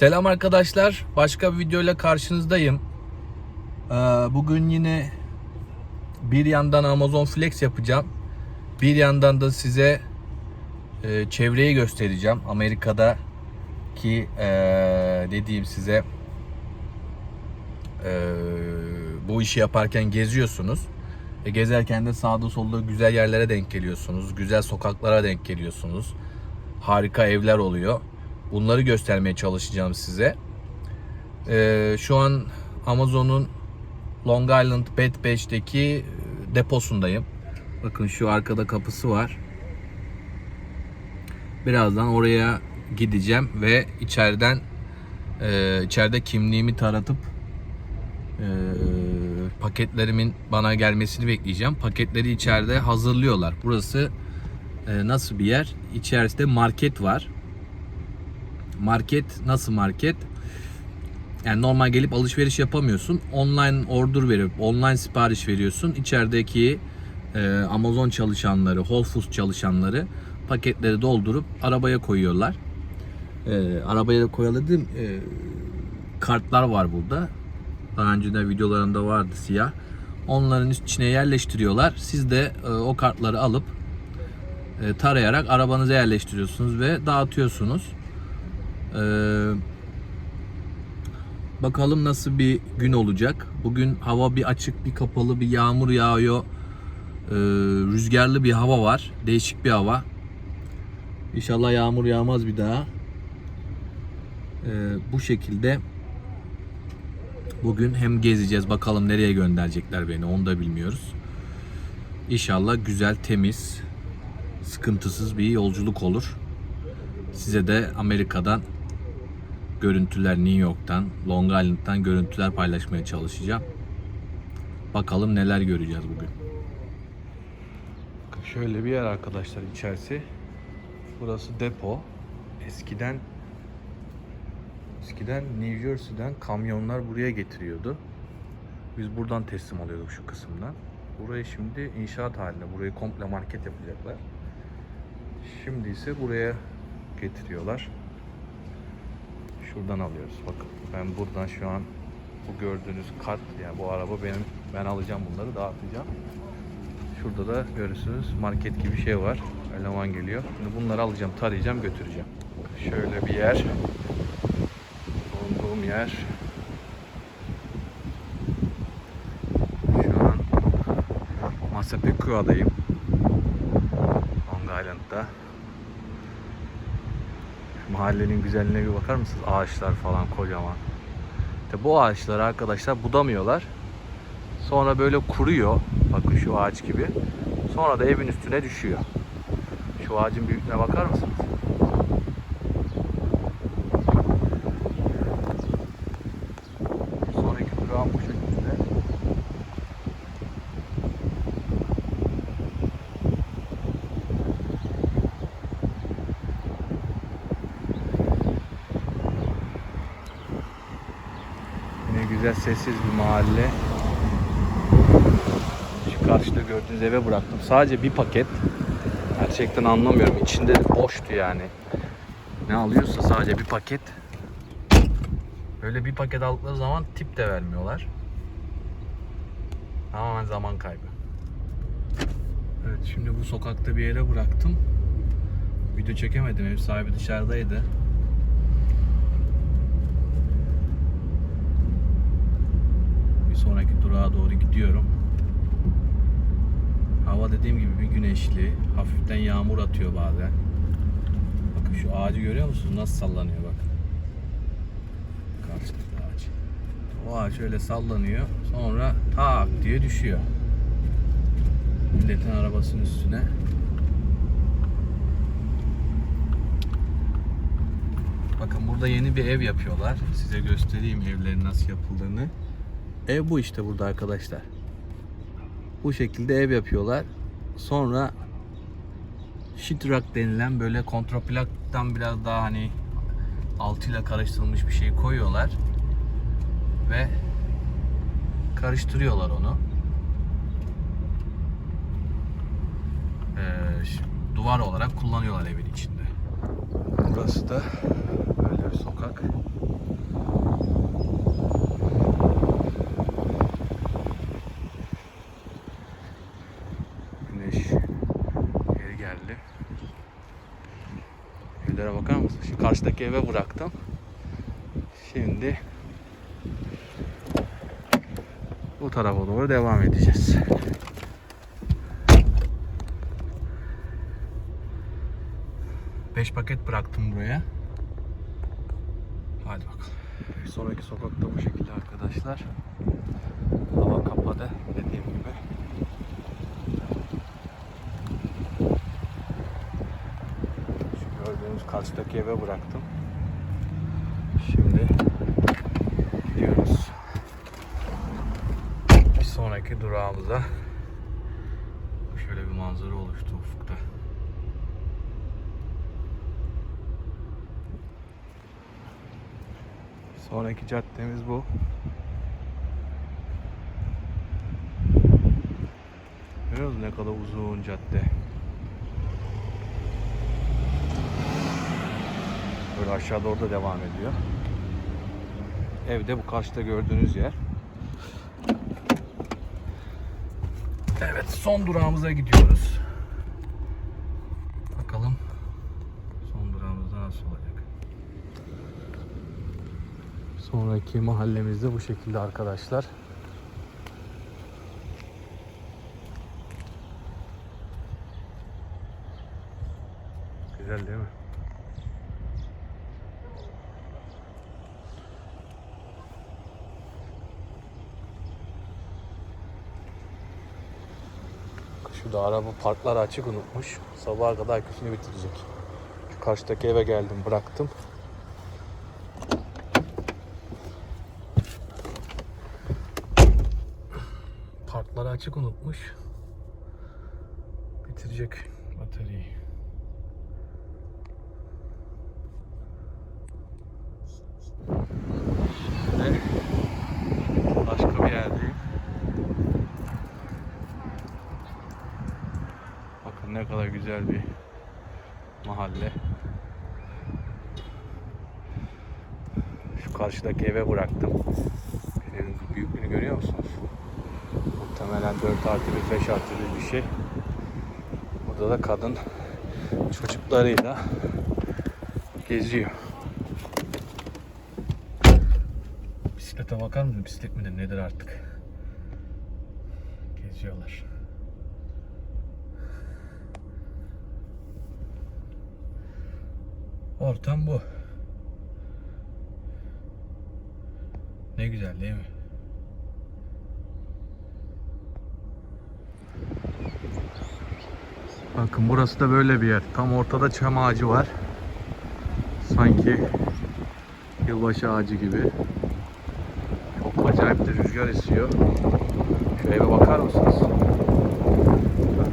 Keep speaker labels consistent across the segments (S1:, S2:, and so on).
S1: Selam arkadaşlar. Başka bir videoyla karşınızdayım. Ee, Bugün yine bir yandan Amazon Flex yapacağım. Bir yandan da size e, çevreyi göstereceğim. Amerika'da ki e, ne diyeyim size e, bu işi yaparken geziyorsunuz. E, gezerken de sağda solda güzel yerlere denk geliyorsunuz. Güzel sokaklara denk geliyorsunuz. Harika evler oluyor. Bunları göstermeye çalışacağım size. Ee, şu an Amazon'un Long Island Bed Beach'teki deposundayım. Bakın şu arkada kapısı var. Birazdan oraya gideceğim ve içeriden e, içeride kimliğimi taratıp e, paketlerimin bana gelmesini bekleyeceğim. Paketleri içeride hazırlıyorlar. Burası e, nasıl bir yer? İçerisinde market var. Market nasıl market? Yani normal gelip alışveriş yapamıyorsun. Online order verip online sipariş veriyorsun. İçerideki e, Amazon çalışanları, Whole Foods çalışanları paketleri doldurup arabaya koyuyorlar. E, arabaya koyaladım. E, kartlar var burada. Daha önce de videolarında vardı siyah. Onların içine yerleştiriyorlar. Siz de e, o kartları alıp e, tarayarak arabanıza yerleştiriyorsunuz ve dağıtıyorsunuz. Ee, bakalım nasıl bir gün olacak. Bugün hava bir açık, bir kapalı, bir yağmur yağıyor. Ee, rüzgarlı bir hava var. Değişik bir hava. İnşallah yağmur yağmaz bir daha. Ee, bu şekilde bugün hem gezeceğiz. Bakalım nereye gönderecekler beni. Onu da bilmiyoruz. İnşallah güzel, temiz, sıkıntısız bir yolculuk olur. Size de Amerika'dan görüntüler New York'tan, Long Island'dan görüntüler paylaşmaya çalışacağım. Bakalım neler göreceğiz bugün. Şöyle bir yer arkadaşlar içerisi. Burası depo. Eskiden eskiden New Jersey'den kamyonlar buraya getiriyordu. Biz buradan teslim alıyorduk şu kısımdan. Burayı şimdi inşaat halinde. Burayı komple market yapacaklar. Şimdi ise buraya getiriyorlar. Şuradan alıyoruz. Bakın ben buradan şu an bu gördüğünüz kart yani bu araba benim ben alacağım bunları dağıtacağım. Şurada da görürsünüz market gibi şey var. Eleman geliyor. Şimdi bunları alacağım, tarayacağım, götüreceğim. Şöyle bir yer. Bulunduğum yer. Şu an Massapequa'dayım. Long Island'da. Mahallenin güzelliğine bir bakar mısınız? Ağaçlar falan kocaman. İşte bu ağaçları arkadaşlar budamıyorlar. Sonra böyle kuruyor. Bakın şu ağaç gibi. Sonra da evin üstüne düşüyor. Şu ağacın büyüklüğüne bakar mısınız? Bir sonraki durağım bu şekilde. Yine güzel sessiz bir mahalle. Şu karşıda gördüğünüz eve bıraktım. Sadece bir paket. Gerçekten anlamıyorum. İçinde boştu yani. Ne alıyorsa sadece bir paket. Böyle bir paket aldıkları zaman tip de vermiyorlar. Tamamen zaman kaybı. Evet şimdi bu sokakta bir yere bıraktım. Video çekemedim. Ev sahibi dışarıdaydı. Bir sonraki durağa doğru gidiyorum. Hava dediğim gibi bir güneşli. Hafiften yağmur atıyor bazen. Bakın şu ağacı görüyor musunuz? Nasıl sallanıyor bak. Karşıdaki ağaç. O ağaç öyle sallanıyor. Sonra tak diye düşüyor. Milletin arabasının üstüne. Bakın burada yeni bir ev yapıyorlar. Size göstereyim evlerin nasıl yapıldığını. Ev bu işte burada arkadaşlar. Bu şekilde ev yapıyorlar. Sonra shitrock denilen böyle kontraplaktan biraz daha hani altıyla karıştırılmış bir şey koyuyorlar. Ve karıştırıyorlar onu. Ee, duvar olarak kullanıyorlar evin içinde. Burası da böyle bir sokak. güzellere bakar mısın? Şu karşıdaki eve bıraktım. Şimdi bu tarafa doğru devam edeceğiz. Beş paket bıraktım buraya. Hadi bakalım. Sonraki sokakta bu şekilde arkadaşlar. Hava kapadı dediğim gibi. Karşıdaki eve bıraktım. Şimdi gidiyoruz. Bir sonraki durağımıza. Şöyle bir manzara oluştu ufukta. Sonraki caddemiz bu. Görüyor musun ne kadar uzun cadde. Böyle aşağı doğru da devam ediyor. Evde bu karşıda gördüğünüz yer. Evet son durağımıza gidiyoruz. Bakalım son durağımızda nasıl olacak. Sonraki mahallemizde bu şekilde arkadaşlar. Güzel değil mi? Şu da araba parkları açık unutmuş. Sabaha kadar aküsünü bitirecek. Şu karşıdaki eve geldim bıraktım. Parkları açık unutmuş. Bitirecek bataryayı. Şimdi başka bir yerdeyim. Bakın ne kadar güzel bir mahalle. Şu karşıdaki eve bıraktım. Evin büyüklüğünü görüyor musunuz? Muhtemelen 4 artı 1, 5 artı 1 bir şey. Burada da kadın çocuklarıyla geziyor. Bisiklete bakar mısın? Bisiklet midir nedir artık? Geziyorlar. Ortam bu. Ne güzel değil mi? Bakın burası da böyle bir yer. Tam ortada çam ağacı var. Sanki yılbaşı ağacı gibi. Çok acayip de rüzgar esiyor. Şu eve bakar mısınız?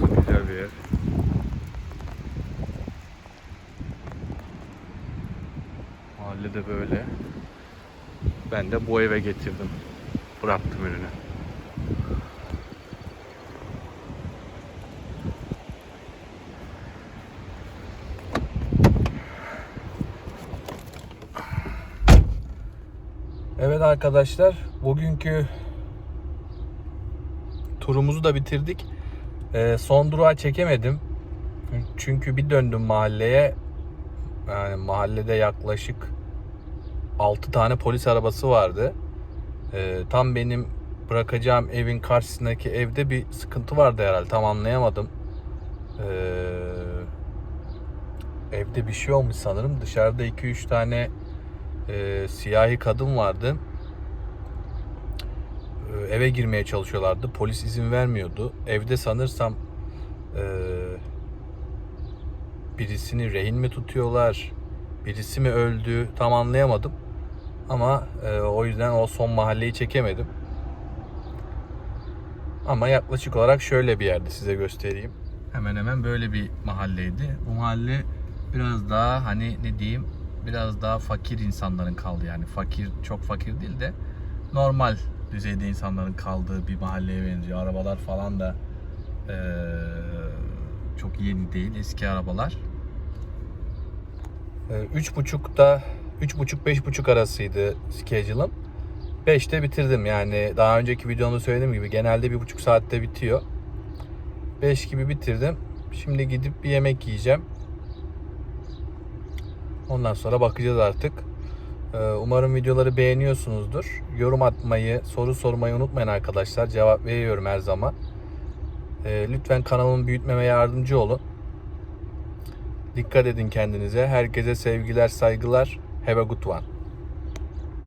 S1: Çok güzel bir yer. Mahalle de böyle. Ben de bu eve getirdim. Bıraktım ürünü. Evet arkadaşlar, bugünkü turumuzu da bitirdik. Ee, son durağı çekemedim. Çünkü bir döndüm mahalleye. Yani mahallede yaklaşık 6 tane polis arabası vardı. Ee, tam benim bırakacağım evin karşısındaki evde bir sıkıntı vardı herhalde. Tam anlayamadım. Ee, evde bir şey olmuş sanırım. Dışarıda 2-3 tane e, siyahi kadın vardı. E, eve girmeye çalışıyorlardı. Polis izin vermiyordu. Evde sanırsam e, birisini rehin mi tutuyorlar? Birisi mi öldü? Tam anlayamadım. Ama e, o yüzden o son mahalleyi çekemedim. Ama yaklaşık olarak şöyle bir yerde size göstereyim. Hemen hemen böyle bir mahalleydi. Bu mahalle biraz daha hani ne diyeyim biraz daha fakir insanların kaldığı yani fakir çok fakir değil de normal düzeyde insanların kaldığı bir mahalleye benziyor. Arabalar falan da eee, çok yeni değil eski arabalar. Eee, Üç buçukta üç buçuk beş buçuk arasıydı schedule'ım. 5'te bitirdim yani daha önceki videomda söylediğim gibi genelde bir buçuk saatte bitiyor. 5 gibi bitirdim. Şimdi gidip bir yemek yiyeceğim. Ondan sonra bakacağız artık. Ee, Umarım videoları beğeniyorsunuzdur. Yorum atmayı, soru sormayı unutmayın arkadaşlar. Cevap veriyorum her zaman. Ee, Lütfen kanalımı büyütmeme yardımcı olun. Dikkat edin kendinize. Herkese sevgiler, saygılar. Heber Gutuan.